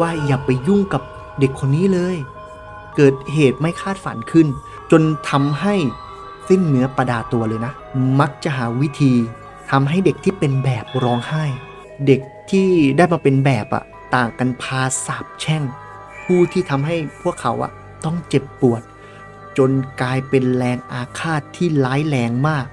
ว่าอย่าไปยุ่งกับเด็กคนนี้เลย เกิดเหตุไม่คาดฝันขึ้น จนทำให้สิ้นเนื้อประดาตัวเลยนะ มักจะหาวิธีทำให้เด็กที่เป็นแบบร้องไห้ เด็กที่ได้มาเป็นแบบอะต่างกันพาสาบแช่ง ผู้ที่ทำให้พวกเขาอะต้องเจ็บปวด จนกลายเป็นแรงอาฆาตที่ร้ายแรงมาก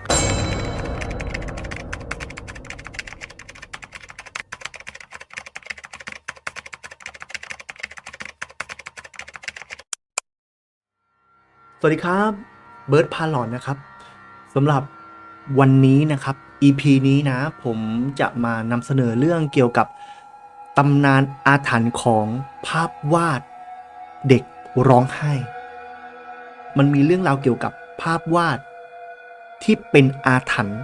สวัสดีครับเบิร์ดพาหลอนนะครับสำหรับวันนี้นะครับ EP นี้นะ ผมจะมานำเสนอเรื่องเกี่ยวกับตำนานอาถรรพ์ของภาพวาดเด็กร้องไห้ มันมีเรื่องราวเกี่ยวกับภาพวาดที่เป็นอาถรรพ์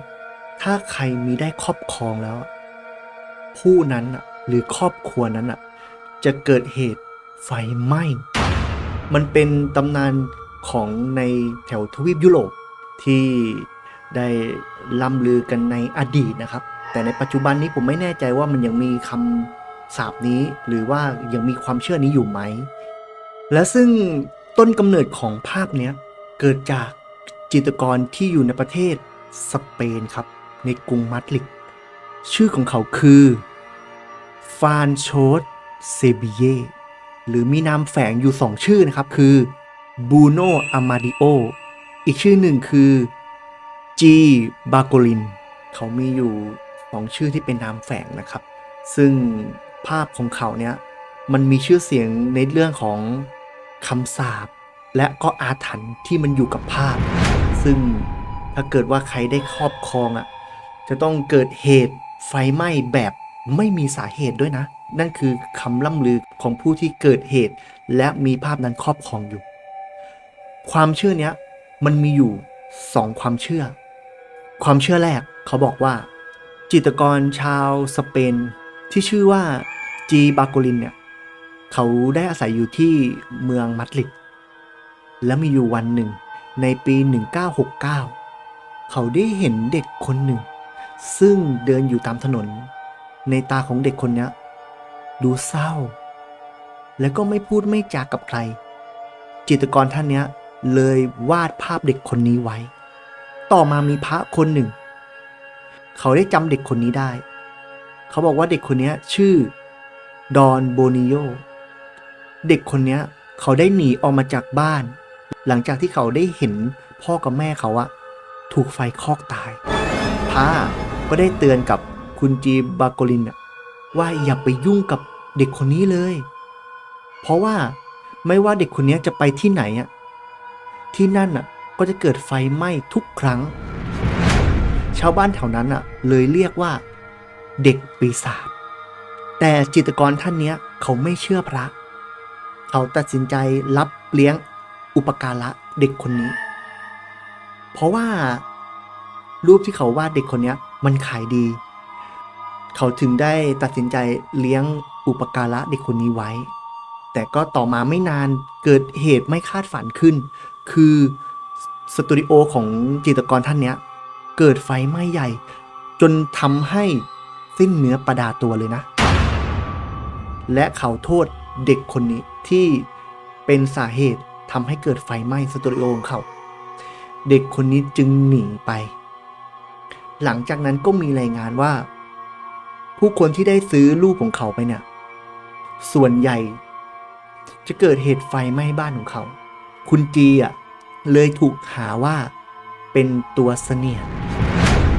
ถ้าใครมีได้ครอบครองแล้ว ผู้นั้นหรือครอบครัวนั้นจะเกิดเหตุไฟไหม้ มันเป็นตำนาน ของในแถวทวีปยุโรปที่ได้ล่ำลือกันในอดีตนะครับ แต่ในปัจจุบันนี้ผมไม่แน่ใจว่ามันยังมีคำสาบนี้ หรือว่ายังมีความเชื่อนี้อยู่ไหม และซึ่งต้นกำเนิดของภาพนี้เกิดจากจิตรกรที่อยู่ในประเทศสเปนครับ ในกรุงมาดริดชื่อของเขาคือฟานโชตเซบิเยหรือมีนามแฝงอยู่สองชื่อนะครับ คือ บูโนอามาดิโอ อีกชื่อหนึ่งคือจีบาโกลิน เขามีอยู่สองชื่อที่เป็นนามแฝงนะครับ ซึ่งภาพของเขาเนี่ยมันมีชื่อเสียงในเรื่องของคำสาปและก็อาถรรพ์ที่มันอยู่กับภาพ ซึ่งถ้าเกิดว่าใครได้ครอบครองอะ จะต้องเกิดเหตุไฟไหม้แบบไม่มีสาเหตุด้วยนะ นั่นคือคำล่ำลือของผู้ที่เกิดเหตุ และมีภาพนั้นครอบครองอยู่ ความเชื่อเนี้ยมันมีอยู่สองความเชื่อ ความเชื่อแรกเขาบอกว่า จิตรกรชาวสเปน ที่ชื่อว่าจีบาโกลินเนี่ยเขาได้อาศัยอยู่ที่เมืองมาดริดและมีอยู่วันหนึ่งในปี 1969 เขาได้เห็นเด็กคนหนึ่ง ซึ่งเดินอยู่ตามถนน ในตาของเด็กคนนี้ดูเศร้า แล้วก็ไม่พูดไม่จากับใคร จิตรกรท่านเนี้ย เลยวาดภาพเด็กคนนี้ไว้ ต่อมามีพระคนหนึ่ง เขาได้จำเด็กคนนี้ได้ เขาบอกว่าเด็กคนนี้ชื่อดอนโบนิโย เด็กคนนี้เขาได้หนีออกมาจากบ้าน หลังจากที่เขาได้เห็นพ่อกับแม่เขาอะถูกไฟคอกตายพระก็ได้เตือนกับคุณจีบาโกลินว่าอย่าไปยุ่งกับเด็กคนนี้เลย เพราะว่าไม่ว่าเด็กคนนี้จะไปที่ไหนอะ ที่นั่นอะก็จะเกิดไฟไหม้ทุกครั้ง ชาวบ้านแถวนั้นอะเลยเรียกว่า เด็กปีศาจแต่จิตรกรท่านเนี้ยเขาไม่เชื่อพระ เขาตัดสินใจรับเลี้ยงอุปการะเด็กคนนี้ เพราะว่ารูปที่เขาวาดเด็กคนเนี้ยมันขายดี เขาถึงได้ตัดสินใจเลี้ยงอุปการะเด็กคนนี้ไว้ แต่ก็ต่อมาไม่นานเกิดเหตุไม่คาดฝันขึ้น คือสตูดิโอของจิตรกรท่านเนี้ย เกิดไฟไหม้ใหญ่ จนทำให้สิ้นเนื้อประดาตัวเลยนะ และเขาโทษเด็กคนนี้ที่เป็นสาเหตุทำให้เกิดไฟไหม้สตูดิโอของเขา เด็กคนนี้จึงหนีไป หลังจากนั้นก็มีรายงานว่า ผู้คนที่ได้ซื้อรูปของเขาไปเนี่ย ส่วนใหญ่จะเกิดเหตุไฟไหม้บ้านของเขา คุณจีอะเลยถูกหาว่าเป็นตัวเสนียด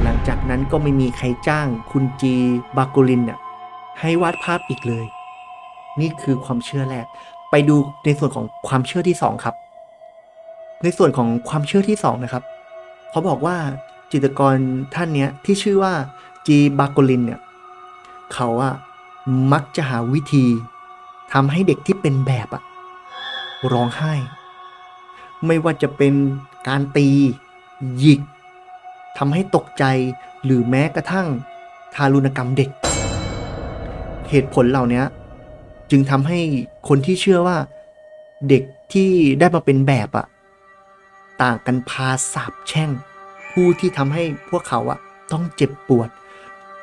หลังจากนั้นก็ไม่มีใครจ้างคุณจีบาโกลินเนี่ยให้วาดภาพอีกเลย นี่คือความเชื่อแรก ไปดูในส่วนของความเชื่อที่สองครับ ในส่วนของความเชื่อที่สองนะครับ เขาบอกว่าจิตรกรท่านเนี้ยที่ชื่อว่าจีบาโกลินเนี่ยเขาอะมักจะหาวิธีทำให้เด็กที่เป็นแบบอะร้องไห้ ไม่ว่าจะเป็นการตีหยิกทำให้ตกใจหรือแม้กระทั่งทารุณกรรมเด็ก เหตุผลเหล่านี้จึงทำให้คนที่เชื่อว่าเด็กที่ได้มาเป็นแบบอะต่างกันพาสาบแช่ง ผู้ที่ทำให้พวกเขาอะต้องเจ็บปวด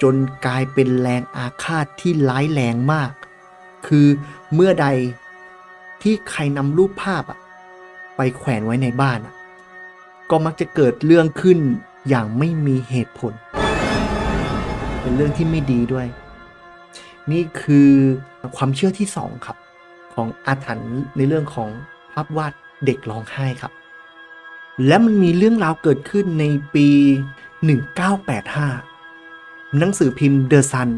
จนกลายเป็นแรงอาฆาตที่ร้ายแรงมาก คือเมื่อใดที่ใครนำรูปภาพอะ ไปแขวนไว้ในบ้าน ก็มักจะเกิดเรื่องขึ้นอย่างไม่มีเหตุผล เป็นเรื่องที่ไม่ดีด้วย นี่คือความเชื่อที่สองครับ ของอาถรรพ์ในเรื่องของภาพวาดเด็กร้องไห้ครับ และมันมีเรื่องราวเกิดขึ้นในปี 1985 หนังสือพิมพ์เดอะซัน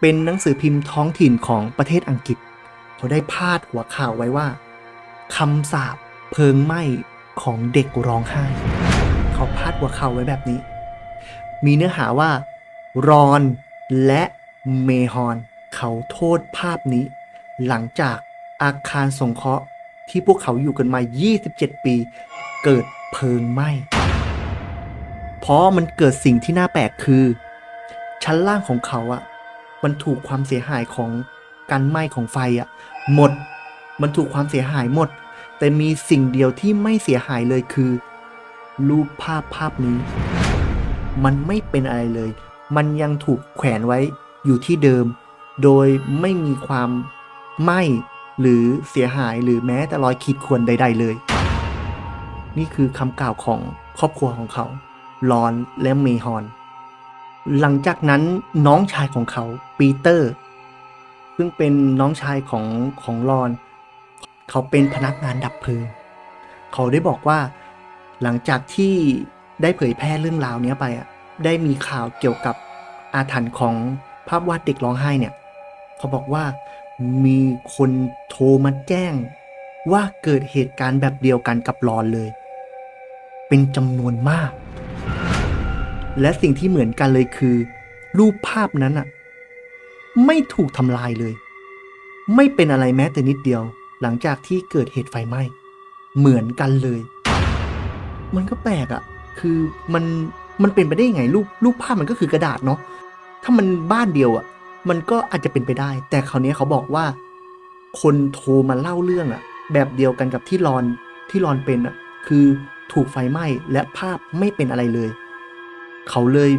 เป็นหนังสือพิมพ์ท้องถิ่นของประเทศอังกฤษ เขาได้พาดหัวข่าวไว้ว่าคำสาป เพลิงไหม้ของเด็กร้องไห้ เขาพาดหัวข่าวไว้แบบนี้ มีเนื้อหาว่ารอนและเมฮอน เขาโทษภาพนี้ หลังจากอาคารสงเคราะห์ที่พวกเขาอยู่กันมา 27 ปี เกิดเพลิงไหม้ เพราะมันเกิดสิ่งที่น่าแปลกคือ ชั้นล่างของเขาอะมันถูกความเสียหายของการไหม้ของไฟอะหมด มันถูกความเสียหายหมด แต่มีสิ่งเดียวที่ไม่เสียหายเลยคือ รูปภาพภาพนี้ มันไม่เป็นอะไรเลย มันยังถูกแขวนไว้อยู่ที่เดิม โดยไม่มีความไหม้หรือเสียหายหรือแม้แต่รอยขีดข่วนใด ๆ เลย นี่คือคำกล่าวของครอบครัวของเขาลอนและเมฮอน หลังจากนั้นน้องชายของเขาปีเตอร์ ซึ่งเป็นน้องชายของของลอน เขาเป็นพนักงานดับเพลิง เขาได้บอกว่าหลังจากที่ได้เผยแพร่เรื่องราวเนี้ยไปอะได้มีข่าวเกี่ยวกับอาถรรพ์ของภาพวาดเด็กร้องไห้เนี่ย เขาบอกว่ามีคนโทรมาแจ้งว่าเกิดเหตุการณ์แบบเดียวกันกับรอนเลย เป็นจำนวนมาก และสิ่งที่เหมือนกันเลยคือ รูปภาพนั้นอะไม่ถูกทำลายเลย ไม่เป็นอะไรแม้แต่นิดเดียว หลังจากที่เกิดเหตุไฟไหม้เหมือนกันเลย มันก็แปลกอะ่ะ คือมันมันเป็นไปได้ยังไงรูปรูปภาพมันก็คือกระดาษเนาะถ้ามันบ้านเดียวอะ่ะ มันก็อาจจะเป็นไปได้ แต่คราวนี้เขาบอกว่า คนโทรมาเล่าเรื่องอะ่ะ แบบเดียวกันกับที่รอนที่รอนเป็นอะ่ะ คือถูกไฟไหม้และภาพไม่เป็นอะไรเลย เขาเลย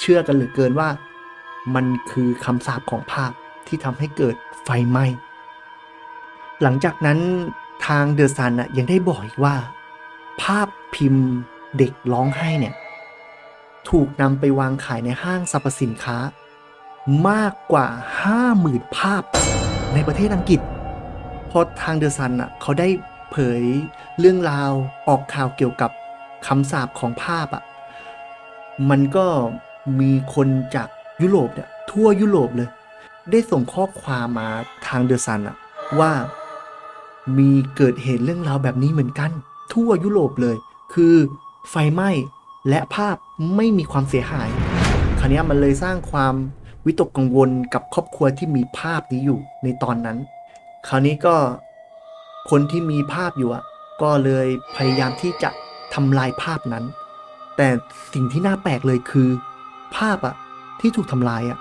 เชื่อกันเหลือเกินว่า มันคือคำสาปของภาพที่ทำให้เกิดไฟไหม้ หลังจากนั้นทางเดอะซันอะยังได้บอกอีกว่า ภาพพิมพ์เด็กร้องไห้เนี่ย ถูกนำไปวางขายในห้างสรรพสินค้า มากกว่า 50,000 ภาพในประเทศอังกฤษพอทางเดอะซันอะเขาได้เผยเรื่องราวออกข่าวเกี่ยวกับคำสาปของภาพอะ มันก็มีคนจากยุโรปเนี่ยทั่วยุโรปเลย ได้ส่งข้อความมาทางเดอะซันอะว่า มีเกิดเหตุเรื่องราวแบบนี้เหมือนกัน ทั่วยุโรปเลย คือไฟไหม้และภาพไม่มีความเสียหาย คราวนี้มันเลยสร้างความวิตกกังวลกับครอบครัวที่มีภาพนี้อยู่ในตอนนั้น คราวนี้ก็คนที่มีภาพอยู่อะก็เลยพยายามที่จะทำลายภาพนั้น แต่สิ่งที่น่าแปลกเลยคือ ภาพอะที่ถูกทำลายอะ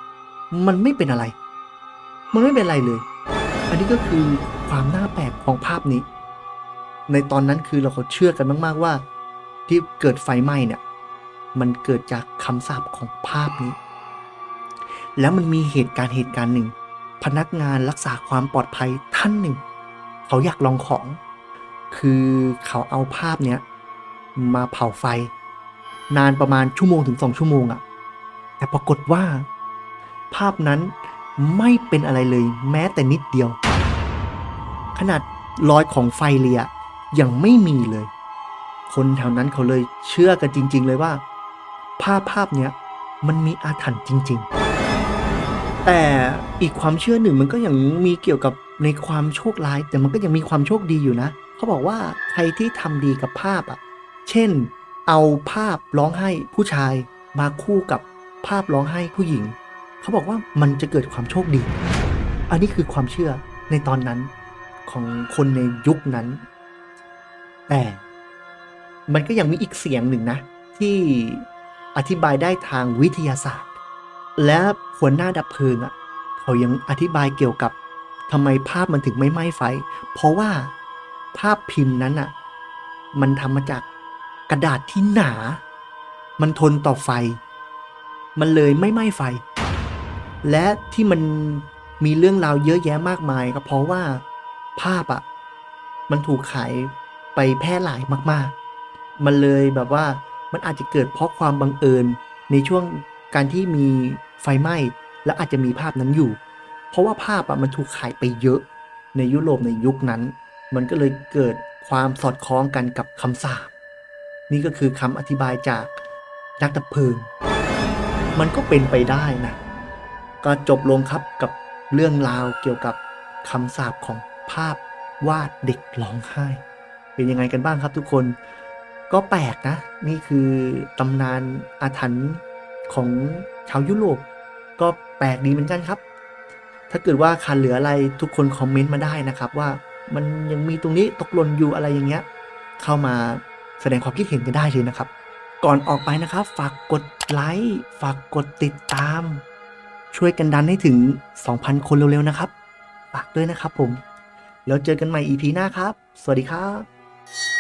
มันไม่เป็นอะไร มันไม่เป็นอะไรเลย อันนี้ก็คือ ความน่าแปลกของภาพนี้ ในตอนนั้นคือเราก็เชื่อกันมาก ๆ ว่า ที่เกิดไฟไหม้เนี่ย มันเกิดจากคำสาปของภาพนี้ แล้วมันมีเหตุการณ์เหตุการณ์หนึ่ง พนักงานรักษาความปลอดภัยท่านหนึ่ง เขาอยากลองของ คือเขาเอาภาพเนี้ยมาเผาไฟ นานประมาณชั่วโมงถึงสองชั่วโมงอะ แต่ปรากฏว่า ภาพนั้นไม่เป็นอะไรเลยแม้แต่นิดเดียว ขนาดรอยของไฟเลียยังไม่มีเลย คนแถวนั้นเขาเลยเชื่อกันจริง ๆ เลยว่า ภาพภาพเนี้ยมันมีอาถรรพ์จริง ๆ แต่อีกความเชื่อหนึ่งมันก็ยังมีเกี่ยวกับในความโชคร้าย แต่มันก็ยังมีความโชคดีอยู่นะ เขาบอกว่าใครที่ทำดีกับภาพอะ เช่น เอาภาพร้องไห้ผู้ชายมาคู่กับภาพร้องไห้ผู้หญิง เขาบอกว่ามันจะเกิดความโชคดี อันนี้คือความเชื่อในตอนนั้น ของคนในยุคนั้น แต่มันก็ยังมีอีกเสียงหนึ่งนะ ที่อธิบายได้ทางวิทยาศาสตร์ และหัวหน้าดับเพลิงอะ เขายังอธิบายเกี่ยวกับทำไมภาพมันถึงไม่ไหม้ไฟ เพราะว่าภาพพิมพ์นั้นอะ มันทำมาจากกระดาษที่หนา มันทนต่อไฟ มันเลยไม่ไหม้ไฟ และที่มันมีเรื่องราวเยอะแยะมากมายก็เพราะว่า ภาพอะมันถูกขายไปแพร่หลายมาก ๆ มันเลยแบบว่ามันอาจจะเกิดเพราะความบังเอิญในช่วงการที่มีไฟไหม้ แล้วอาจจะมีภาพนั้นอยู่ เพราะว่าภาพอะมันถูกขายไปเยอะในยุโรปในยุคนั้น มันก็เลยเกิดความสอดคล้องกันกับคำสาปนี่ก็คือคำอธิบายจากนักดับเพลิง มันก็เป็นไปได้นะ ก็จบลงครับกับเรื่องราวเกี่ยวกับคำสาปของ ภาพวาดเด็กร้องไห้ เป็นยังไงกันบ้างครับทุกคนก็แปลกนะ นี่คือตำนานอาถรรพ์ของชาวยุโรปก็แปลกดีเหมือนกันครับ ถ้าเกิดว่าขาดเหลืออะไรทุกคนคอมเมนต์มาได้นะครับ ว่ามันยังมีตรงนี้ตกหล่นอยู่อะไรอย่างเงี้ย เข้ามาแสดงความคิดเห็นกันได้เลยนะครับ ก่อนออกไปนะครับ ฝากกดไลค์ฝากกดติดตาม ช่วยกันดันให้ถึง 2,000 คนเร็วๆนะครับฝากด้วยนะครับผม แล้วเจอกันใหม่ EP หน้าครับ สวัสดีครับ